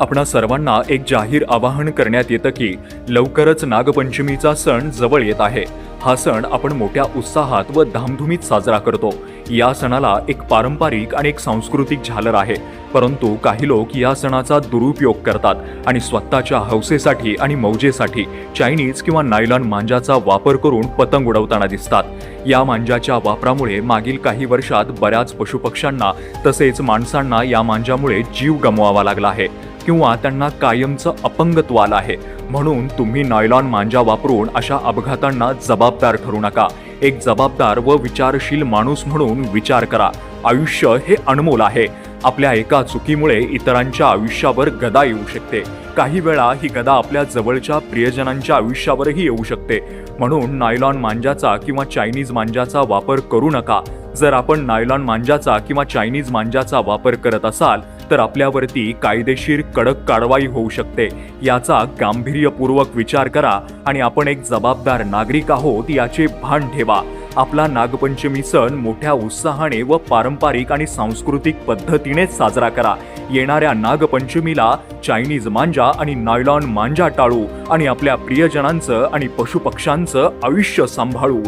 आपणा सर्वांना एक जाहीर आवाहन करण्यात येतं की लवकरच नागपंचमीचा सण जवळ येत आहे. हा सण आपण मोठ्या उत्साहात व धामधुमीत साजरा करतो. या सणाला एक पारंपरिक आणि एक सांस्कृतिक झालर आहे. परंतु काही लोक या सणाचा दुरुपयोग करतात आणि स्वतःच्या हौसेसाठी आणि मौजेसाठी चायनीज किंवा नायलॉन मांजाचा वापर करून पतंग उडवताना दिसतात. या मांजाच्या वापरामुळे मागील काही वर्षात बऱ्याच पशुपक्ष्यांना तसेच माणसांना या मांजामुळे जीव गमवावा लागला आहे. किंवा त्यांना कायमचं अपंगत्व आलं आहे. म्हणून तुम्ही नायलॉन मांजा वापरून अशा अपघातांना जबाबदार ठरू नका. एक जबाबदार व विचारशील माणूस म्हणून विचार करा. आयुष्य हे अनमोल आहे. आपल्या एका चुकीमुळे इतरांच्या आयुष्यावर गदा येऊ शकते. काही वेळा ही गदा आपल्या जवळच्या प्रियजनांच्या आयुष्यावरही येऊ शकते. म्हणून नायलॉन मांजाचा किंवा चायनीज मांजाचा वापर करू नका. जर आपण नायलॉन मांजाचा किंवा चायनीज मांजाचा वापर करत असाल तर आपल्यावरती कायदेशीर कडक कारवाई होऊ शकते. याचा गांभीर्यपूर्वक विचार करा आणि आपण एक जबाबदार नागरिक आहोत याचे भान ठेवा. आपला नागपंचमी सण मोठ्या उत्साहाने व पारंपरिक आणि सांस्कृतिक पद्धतीनेच साजरा करा. येणाऱ्या नागपंचमीला चायनीज मांजा आणि नायलॉन मांजा टाळू आणि आपल्या प्रियजनांचं आणि पशुपक्ष्यांचं आयुष्य सांभाळू.